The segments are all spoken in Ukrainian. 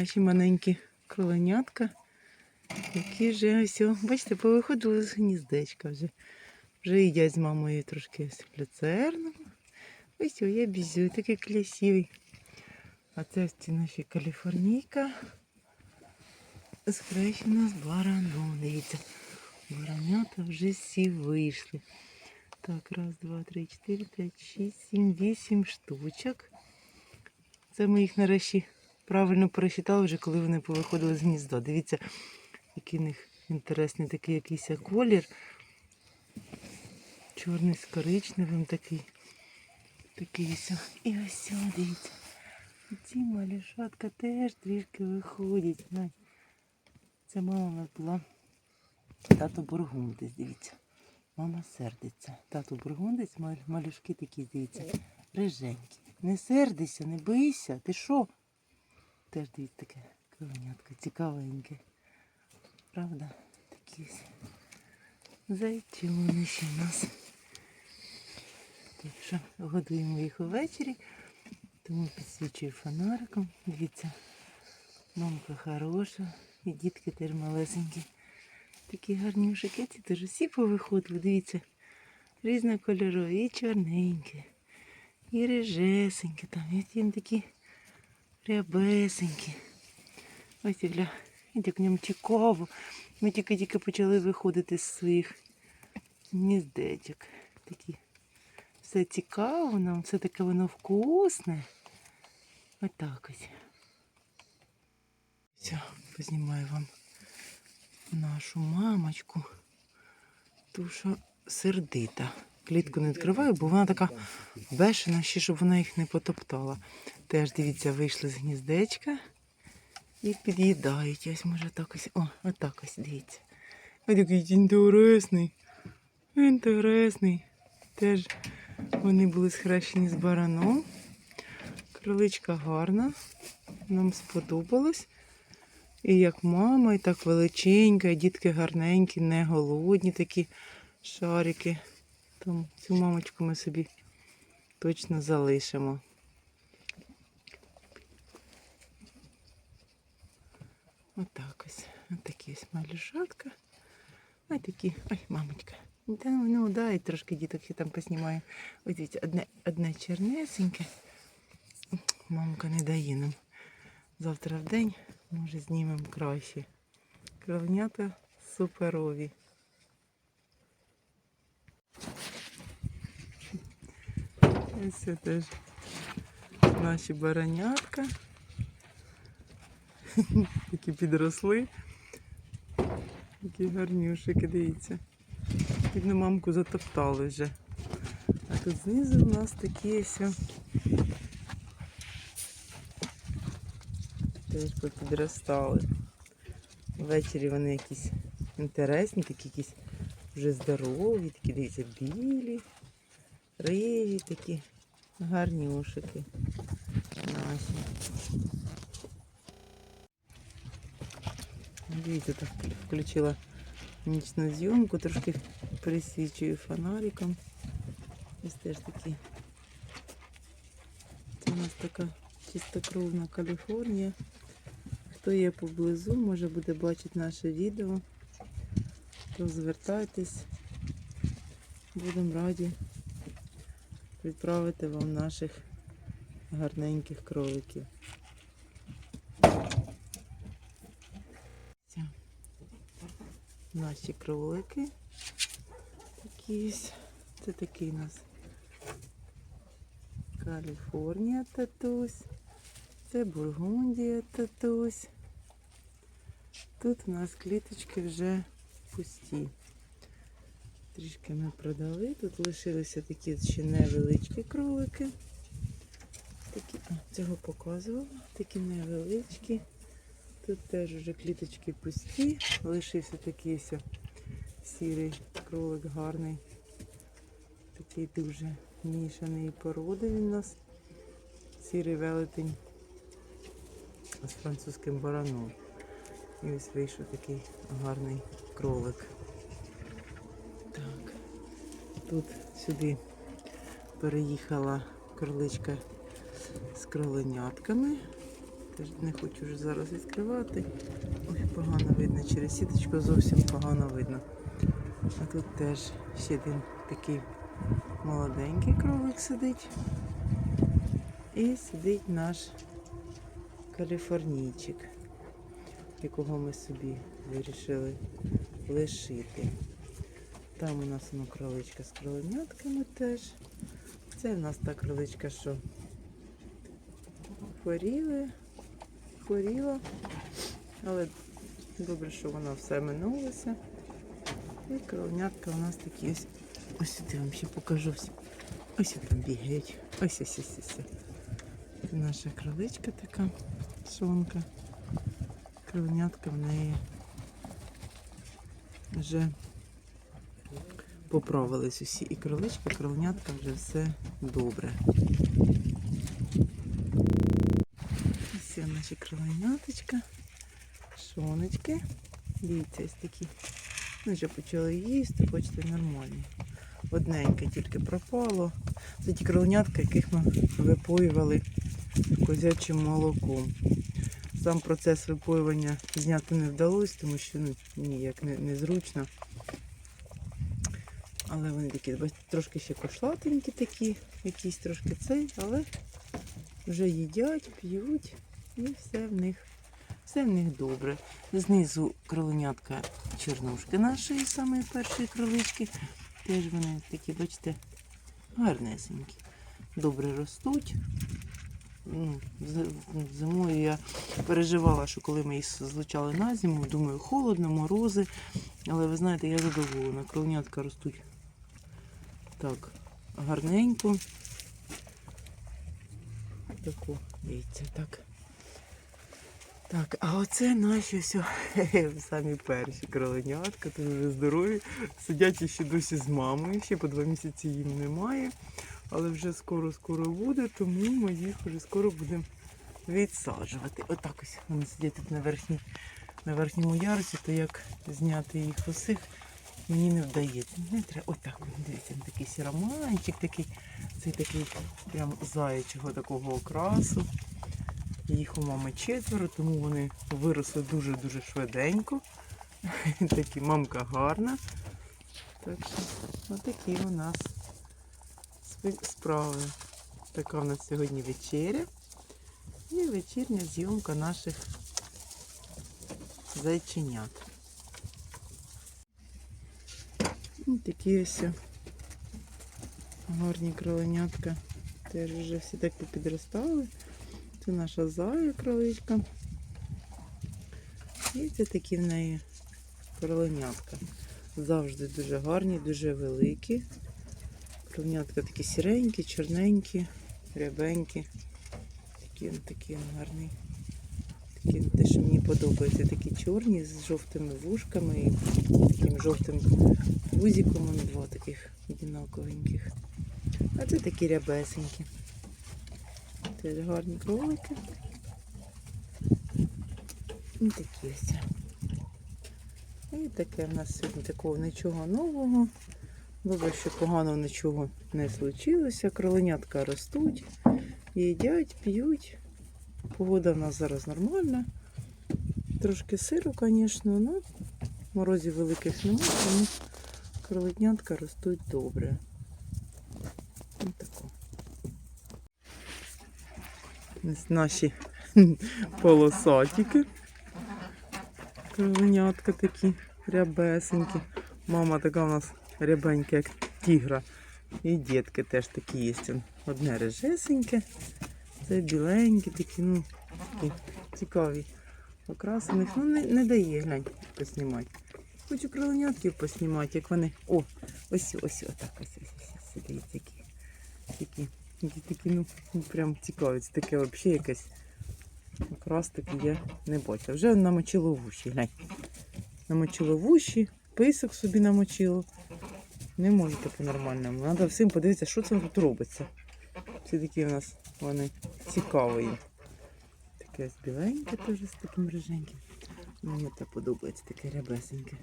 наші маленькі кроленятка, які вже ось, бачите, повиходили з гніздечка вже. Вже їдять з мамою трошки ось люцерну. Ось я бізю, такий красивий. А це ось ці наші каліфорнійка. Схрещена з бараном. Дивіться, баранята вже всі вийшли. Так, раз, два, три, чотири, п'ять, шість, сім, вісім штучок. Це ми їх нарешті правильно пересчитали вже, коли вони повиходили з гнізда. Дивіться, який в них інтересний такий якийсь колір. Чорний з коричневим такий. Такий. І ось, дивіться. Ці малюшатка теж трішки виходять. Це мама у нас була. Тато бургундець, дивіться. Мама сердиться. Тато бургундець, малюшки такі, дивіться, риженькі. Не сердися, не бийся. Ти що? Теж дивіться таке кровенятко, цікавеньке. Правда? Такі ось. Зайчуни ще в нас. Так що годуємо їх увечері, тому підсвічую фонариком. Дивіться, мамка хороша, і дітки теж малесенькі. Такі гарнюшики, ці теж всі повиходили, дивіться, різнокольорові, і чорненькі, і рижесенькі, там, і ті такі рябесенькі. Ось гля, як ньому цікаво. Ми тільки-тільки почали виходити з своїх гніздечок. Такі. Все цікаво нам, все таке воно вкусне. Отак ось. Все, познімаю вам нашу мамочку. Ту, що сердита. Клітку не відкриваю, бо вона така бешена, ще щоб вона їх не потоптала. Теж, дивіться, вийшли з гніздечка і під'їдають. Ось може так ось. О, отак ось, дивіться. Ось такий інтересний. Інтересний. Теж вони були схрещені з бараном. Кроличка гарна. Нам сподобалось. І як мама, і так величенька, і дітки гарненькі, не голодні такі шарики. Тому цю мамочку ми собі точно залишимо. Отак ось. Отакі ось малюшатка. Ось такі. Ой, мамочка. Та ну, ну дай трошки діток ще там поснімаю. Ось дивіться, одне, одне чернесеньке. Мамка не дає нам. Завтра в день, може, знімемо краще. Кровнята суперові. Ось це теж наші баранятка. Які підросли. Які гарнюшики, дивіться. Видно, мамку затоптали вже. А тут знизу у нас такі ось. Теж попідростали. Ввечері вони якісь інтересні, такі якісь вже здорові, такі, дивіться, білі, рижі такі, гарнюшики наші. Дивіться, так включила нічну зйомку, трошки присвічую фонариком. Ось теж такі. Це у нас така чистокровна Каліфорнія. Хто є поблизу, може буде бачити наше відео, то звертайтесь. Будемо раді відправити вам наших гарненьких кроликів. Наші кролики. Такі. Це такий у нас Каліфорнія татусь. Це Бургундія татусь. Тут у нас кліточки вже пусті. Трішки ми продали. Тут лишилися такі ще невеличкі кролики. Такі, а, цього показувала. Такі невеличкі. Тут теж вже кліточки пусті. Лишився такий ось сірий кролик гарний. Такий дуже мішаний породи він у нас. Сірий велетень з французьким бараном. І ось вийшов такий гарний кролик. Тут сюди переїхала кроличка з кроленятками. не хочу вже зараз відкривати. Ой, погано видно, через сіточку зовсім погано видно. А тут теж ще один такий молоденький кролик сидить. І сидить наш каліфорнійчик, якого ми собі вирішили лишити. Там у нас воно кроличка з кроленятками теж. Це в нас та кроличка, що хворіли, хворіла. Але добре, що вона все минулося. І кроленятка у нас такі ось. Ось сюди вам ще покажу. Ось там бігають. Ось ось ось ось. Наша кроличка така, сонка. Кроленятка в неї вже поправились усі. І кроличка, і кроленятка вже все добре. Ось наші кроленяточка, шоночки. Дивіться, ось такі. Ну, вже почали їсти, бачите, нормальні. Одненьке тільки пропало. Це ті кроленятка, яких ми випоювали козячим молоком. Сам процес випоювання зняти не вдалося, тому що ну, ніяк не, незручно. Але вони такі, трошки ще кошлатенькі такі, якісь трошки цей, але вже їдять, п'ють і все в них, все в них добре. Знизу кроленятка чорнушки нашої, самої першої кролички. Теж вони такі, бачите, гарнесенькі. Добре ростуть. Ну, зимою я переживала, що коли ми їх злучали на зиму, думаю, холодно, морози. Але ви знаєте, я задоволена. Кровнятка ростуть так гарненько. Таку, дивіться, так. Так, а оце наші ось, самі перші кроленятка, тут вже здорові. Сидять ще досі з мамою, ще по два місяці їм немає. Але вже скоро-скоро буде, тому ми їх вже скоро будемо відсаджувати. Отак ось вони сидять тут на, верхній, на верхньому ярусі, то як зняти їх усіх мені не вдається. Не треба. Отак, от, дивіться, такий сіроманчик, такий, цей такий прям заячого такого окрасу. Їх у мами четверо, тому вони виросли дуже-дуже швиденько. Такі мамка гарна. Так що отакі у нас справи. Така у нас сьогодні вечеря. І вечірня зйомка наших зайченят. Такі ось гарні кроленятка. Теж вже всі так попідростали. Це наша зая кроличка. І це такі в неї кроленятка. Завжди дуже гарні, дуже великі. Кровнятка такі сіренькі, чорненькі, рябенькі. Такі, такі он гарні. Такі, те, що мені подобається, такі чорні з жовтими вушками і таким жовтим пузиком. Два таких одинаковеньких. А це такі рябесенькі. Теж гарні кролики. І такі ось. І таке в нас сьогодні такого нічого нового. Добре, що погано нічого не случилося. Кроленятка ростуть, їдять, п'ють. Погода в нас зараз нормальна. Трошки сиру, звісно, але морозів великих немає, тому кроленятка ростуть добре. Ось тако. Ось наші полосатики. Кроленятка такі рябесенькі. Мама така у нас рябенька, як тігра. І дітки теж такі є. Одне режесеньке, це біленькі, такі, ну, такі цікаві. Окраси в них ну, не, не дає глянь поснімати. Хочу кроленятків поснімати, як вони. О, ось ось отак ось ось ось. ось, Дивіться, які. Такі, які такі, ну, ну, прям цікаві. Це таке взагалі якесь. Якраз таки я не бачила. Вже намочило вуші, глянь. Намочило вуші, писок собі намочило. Не можу так по-нормальному. Треба всім подивитися, що це тут робиться. Всі такі у нас вони цікаві. Таке біленьке теж з таким риженьким. Мені це подобається, таке рябесеньке.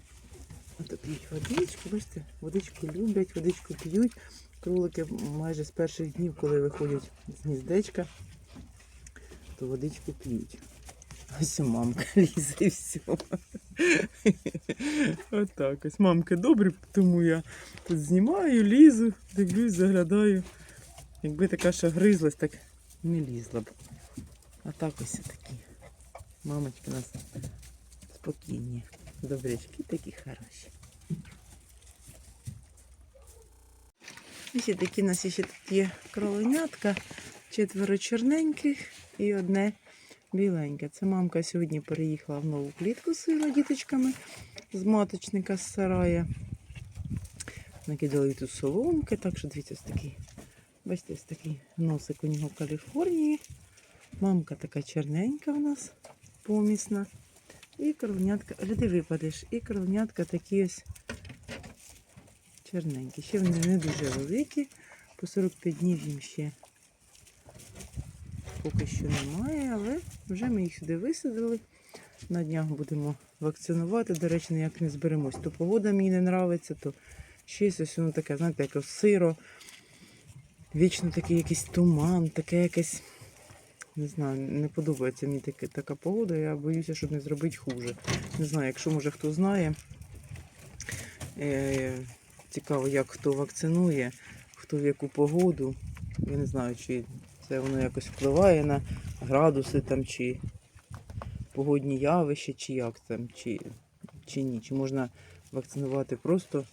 Ото п'ють водичку, бачите, водичку люблять, водичку п'ють. Кролики майже з перших днів, коли виходять з гніздечка, то водичку п'ють. Ось мамка лізе і все. Отак ось. Мамки добрі, тому я тут знімаю, лізу, дивлюсь, заглядаю. Якби така ще гризлась, так не лізла б. А так ось такі. Мамочки у нас спокійні. Добрячки такі хороші. Ще такі у нас ще тут є кроленятка, четверо чорненьких і одне біленьке. Це мамка сьогодні переїхала в нову клітку з своїми діточками з маточника з сарая. Накидали тут соломки, так що дивіться, ось такий. Бачите, ось такий носик у нього в Каліфорнії. Мамка така чорненька у нас помісна. І кровнятка, гляди випадеш, і кровнятка такі ось чорненькі. Ще вони не дуже великі. По 45 днів їм ще поки що немає, але вже ми їх сюди висадили. На днях будемо вакцинувати. До речі, ніяк не зберемось. То погода мені не подобається, то щось ось воно таке, знаєте, як сиро. Вічно такий якийсь туман, таке якесь. Не знаю, не подобається мені таке, така погода, я боюся, щоб не зробити хуже. Не знаю, якщо може хто знає. Е, цікаво, як хто вакцинує, хто в яку погоду. Я не знаю, чи це воно якось впливає на градуси там, чи погодні явища, чи як там, чи, чи ні. Чи можна вакцинувати просто,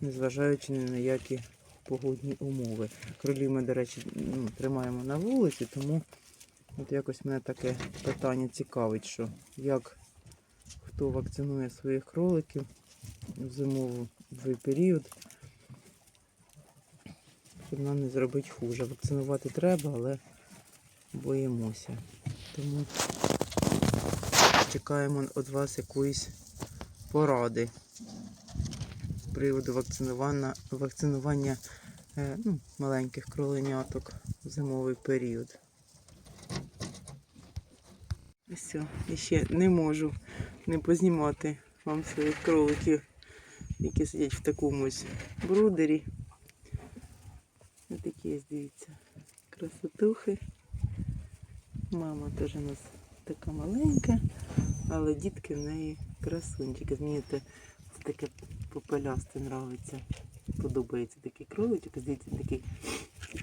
незважаючи ні на які погодні умови. Кролів ми, до речі, ну, тримаємо на вулиці, тому от якось мене таке питання цікавить, що як хто вакцинує своїх кроликів в зимовий період, щоб нам не зробити хуже. Вакцинувати треба, але боїмося. Тому чекаємо від вас якоїсь поради приводу вакцинування, вакцинування е, ну, маленьких кроленяток в зимовий період. Все, і ще не можу не познімати вам своїх кроликів, які сидять в такому брудері. Ось такі дивіться, красотухи. Мама теж у нас така маленька, але дітки в неї красунчики. Це таке попелясте нравиться. Подобається такий кроличок, дивіться, такий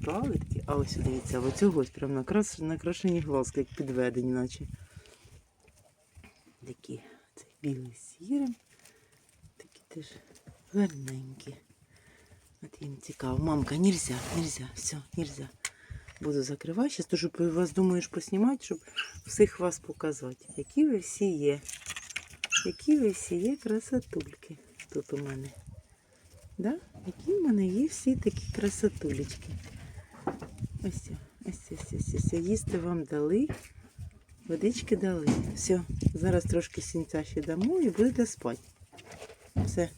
правий. А ось дивіться, оцього ось прям накрашені глазки, як підведені, наче. Такі, це білий сірим. Такі теж гарненькі. От їм цікаво. Мамка, нельзя, нельзя, все, нельзя. Буду закривати. Зараз теж вас думаєш поснімати, щоб всіх вас показати. Які ви всі є. Які ви всі є красотульки тут у мене. Да? Які в мене є всі такі красотулечки. Ось, ось, ось, ось, ось. Їсти вам дали. Водички дали. Все, зараз трошки сінця ще дамо і будете спати. Все,